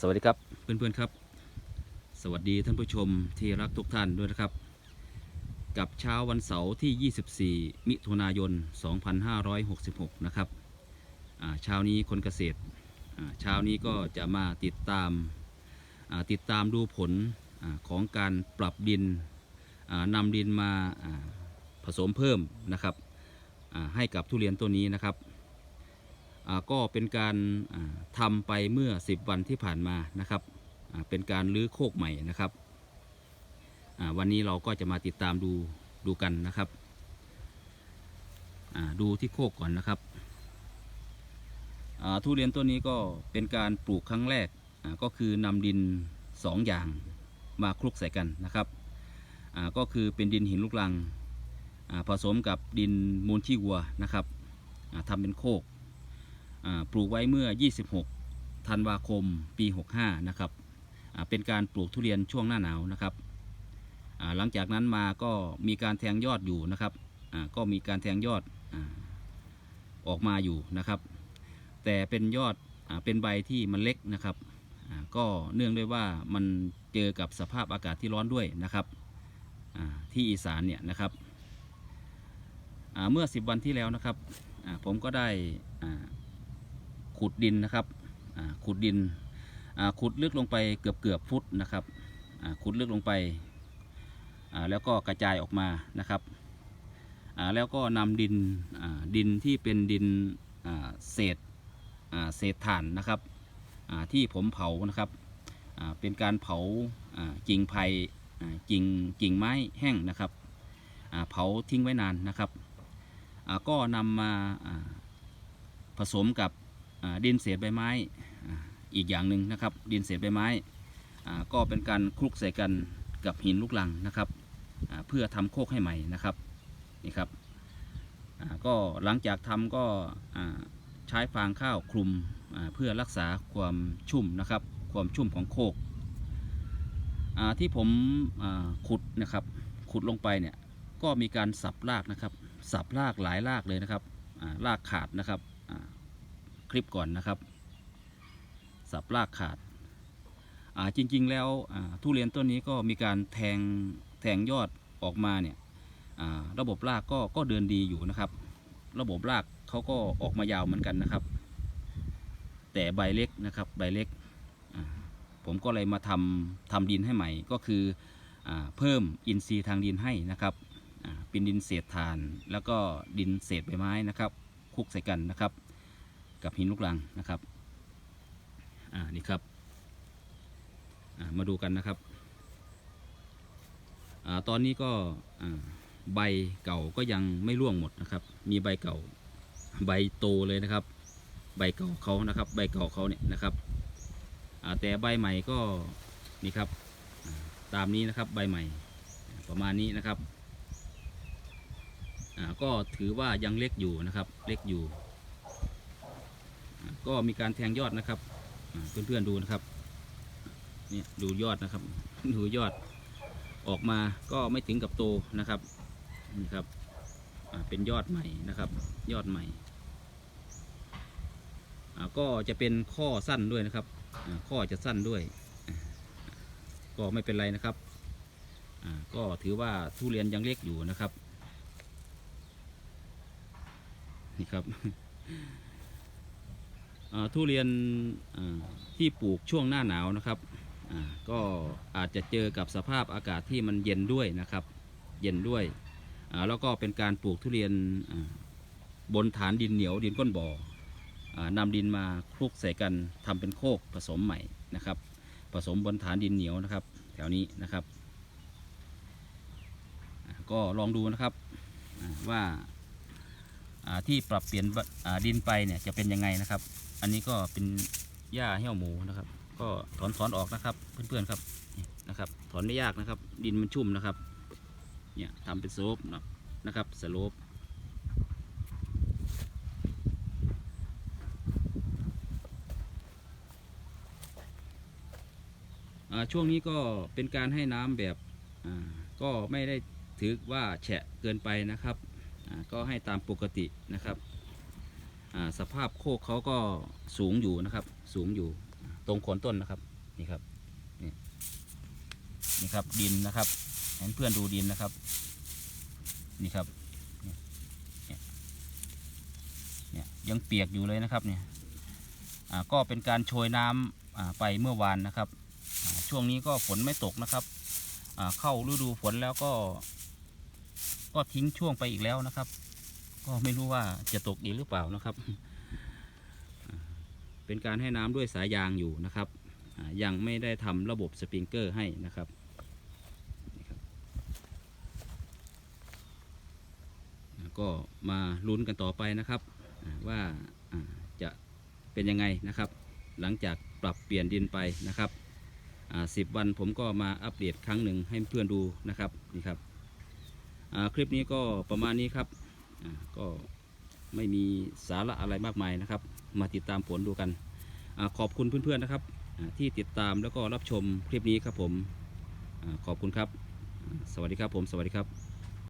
สวัสดีครับเพื่อนๆครับ สวัสดีท่านผู้ชมที่รักทุกท่านด้วยนะครับ กับเช้าวันเสาร์ที่ 24 มิถุนายน 2566 นะครับอ่าเช้านี้คนเกษตรอ่าเช้านี้ก็จะมาติดตามติดตามดูผลอของการปรับดินนำดินมาผสมเพิ่มนะครับให้กับทุเรียนต้นนี้นะครับ ก็เป็นการอ่าทำไปเมื่อ 10 วันที่ผ่านมานะครับเป็นการรื้อโคกใหม่นะครับวันนี้เราก็จะมาติดตามดูดูกันนะครับดูที่โคกก่อนนะครับทุเรียนต้นนี้ก็เป็นการปลูกครั้งแรกก็คือนำดิน2ออย่างมาคลุกใส่กันนะครับก็คือเป็นดินหินลูกรังผสมกับดินมูลขี้วัวนะครับอ่าทำเป็นโคก ปลูกไว้เมื่อ 26 ธันวาคมปี 65 นะครับเป็นการปลูกทุเรียนช่วงหน้าหนาวนะครับหลังจากนั้นมาก็มีการแทงยอดอยู่นะครับก็มีการแทงยอดอออกมาอยู่นะครับ แต่เป็นยอดอเป็นใบที่มันเล็กนะครับก็เนื่องด้วยว่ามันเจอกับสภาพอากาศที่ร้อนด้วยนะครับที่อีสานเนี่ยนะครับเมื่อ 10 วันที่แล้วนะครับผมก็ได้ ขุดดินนะครับขุดดินขุดลึกลงไปเกือบเกือบฟุตนะครับขุดลึกลงไปแล้วก็กระจายออกมานะครับแล้วก็นำดินดินที่เป็นดินเศษเศษถ่านนะครับที่ผมเผานะครับเป็นการเผากิ่งไผ่กิ่งกิ่งไม้แห้งนะครับเผาทิ้งไว้นานนะครับก็นำมาอ่าผสมกับ ดินเศษใบไม้อีกอย่างหนึ่งนะครับ ดินเศษใบไม้ก็เป็นการคลุกใส่กันกับหินลูกลังนะครับเพื่อทำโคกให้ใหม่นะครับนี่ครับก็หลังจากทำก็ใช้ฟางข้าวคลุมเพื่อรักษาความชุ่มนะครับ ความชุ่มของโคกที่ผมขุดนะครับขุดลงไปเนี่ยก็มีการสับรากนะครับ สับรากหลายรากเลยนะครับรากขาดนะครับ คลิปก่อนนะครับ สับรากขาดาจริง ๆ แล้วทุเรียนต้นนี้ก็มีการแทงแทงยอดออกมาเนี่ยระบบรากก็ก็เดินดีอยู่นะครับ ระบบรากเขาก็ออกมายาวเหมือนกันนะครับ แต่ใบเล็กนะครับใบเล็ก ผมก็เลยมาทำทำดินให้ใหม่ก็คืออเพิ่มอินทรีย์ทางดินให้นะครับเป็นดินเศษถ่าน แล้วก็ดินเศษใบไม้นะครับคุกใส่กันนะครับ กับหินลูกรังนะครับอ่านี่ครับอ่ามาดูกันนะครับอ่าตอนนี้ก็อ่าใบเก่าก็ยังไม่ร่วงหมดนะครับ มีใบเก่าใบโตเลยนะครับ ใบเก่าเขานะครับ ใบเก่าเขาเนี่ยนะครับแต่ใบใหม่ก็นี่ครับตามนี้นะครับใบใหม่ประมาณนี้นะครับก็ถือว่ายังเล็กอยู่นะครับ เล็กอยู่ ก็มีการแทงยอดนะครับเพื่อนๆดูนะครับนี่ดูยอดนะครับ ดูยอดออกมาก็ไม่ถึงกับโตนะครับนี่ครับเป็นยอดใหม่นะครับ ยอดใหม่ก็จะเป็นข้อสั้นด้วยนะครับข้อจะสั้นด้วย ก็ไม่เป็นไรนะครับก็ถือว่าทุเรียนยังเล็กอยู่นะครับนี่ครับ ทุเรียนที่ปลูกช่วงหน้าหนาวนะครับก็อาจจะเจอกับสภาพอากาศที่มันเย็นด้วยนะครับ เย็นด้วย แล้วก็เป็นการปลูกทุเรียนบนฐานดินเหนียวดินก้นบ่ออานำดินมาคลุกใส่กันทำเป็นโคกผสมใหม่นะครับ ผสมบนฐานดินเหนียวนะครับ แถวนี้นะครับ ก็ลองดูนะครับว่า ที่ปรับเปลี่ยนดินไปเนี่ยจะเป็นยังไงนะครับ อันนี้ก็เป็นหญ้าเหี้ยวหมูนะครับ ก็ถอนถอนออกนะครับ เพื่อนๆครับนะครับ ถอนไม่ยากนะครับ ดินมันชุ่มนะครับ เนี่ยทำเป็นโลปเนะนะครับสโลปช่วงนี้ก็เป็นการให้น้ำแบบก็ไม่ได้ถือว่าแฉะเกินไปนะครับ ก็ให้ตามปกตินะครับ สภาพโคกเขาก็สูงอยู่นะครับ สูงอยู่ตรงโคนต้นนะครับนี่ครับนี่นี่ครับดินนะครับให้เพื่อนดูดินนะครับ นี่ครับเนี่ยเนี่ยยังเปียกอยู่เลยนะครับเนี่ยก็เป็นการโชยน้ำอ่าไปเมื่อวานนะครับ ช่วงนี้ก็ฝนไม่ตกนะครับเข้าฤดูฝนแล้วก็ ก็ทิ้งช่วงไปอีกแล้วนะครับ ก็ไม่รู้ว่าจะตกอีกหรือเปล่านะครับ เป็นการให้น้ำด้วยสายยางอยู่นะครับ ยังไม่ได้ทำระบบสปริงเกอร์ให้นะครับก็มาลุ้นกันต่อไปนะครับ ว่าจะเป็นยังไงนะครับ หลังจากปรับเปลี่ยนดินไปนะครับสิบวันผมก็มาอัปเดตครั้งหนึ่งให้เพื่อนดูนะครับนี่ครับ คลิปนี้ก็ประมาณนี้ครับอ่าก็ไม่มีสาระอะไรมากมายนะครับ มาติดตามผลดูกันอขอบคุณเพื่อนๆนะครับอ่าที่ติดตามแล้วก็รับชมคลิปนี้ครับผมอขอบคุณครับ สวัสดีครับผม สวัสดีครับ